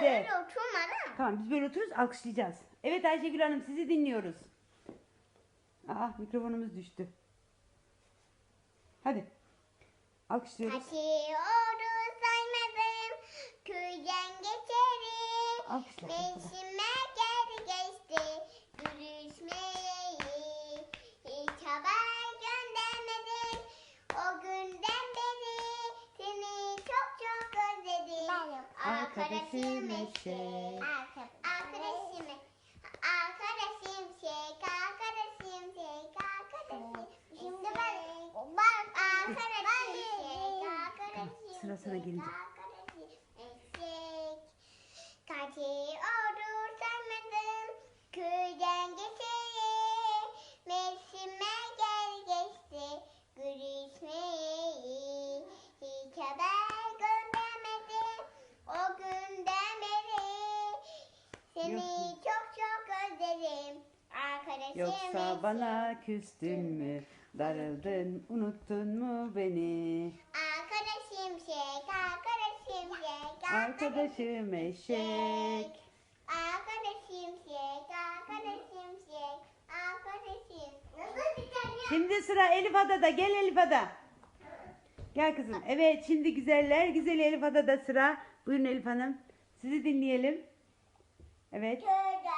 sizde. öyle. Tamam biz böyle otururuz alkışlayacağız. Evet Ayşegül Hanım sizi dinliyoruz. Aa mikrofonumuz düştü. Hadi. Alkışlıyoruz. Kaçıyordu saymadım. Köyden geçerim. Alkışla. Mevsime Arkadaşım eşek. Arkadaşım Arkadaşım şey, arkadaşım şey, arkadaşım. Şimdi ben bak arkadaşım şey, arkadaşım. sıra sana şey, seni Yok. çok çok özledim. Arkadaşım Yoksa bana küstün mü? Darıldın, unuttun mu beni? Arkadaşım şey, arkadaşım şey, Arkadaşım eşek. Arkadaşım şey, arkadaşım şey, arkadaşım. Nasıl bir tane? Şimdi sıra Elif Ada'da. Gel Elif Ada. Gel kızım. Evet şimdi güzeller güzeli Elif Ada'da sıra. Buyurun Elif Hanım. Sizi dinleyelim. Evet. Köyden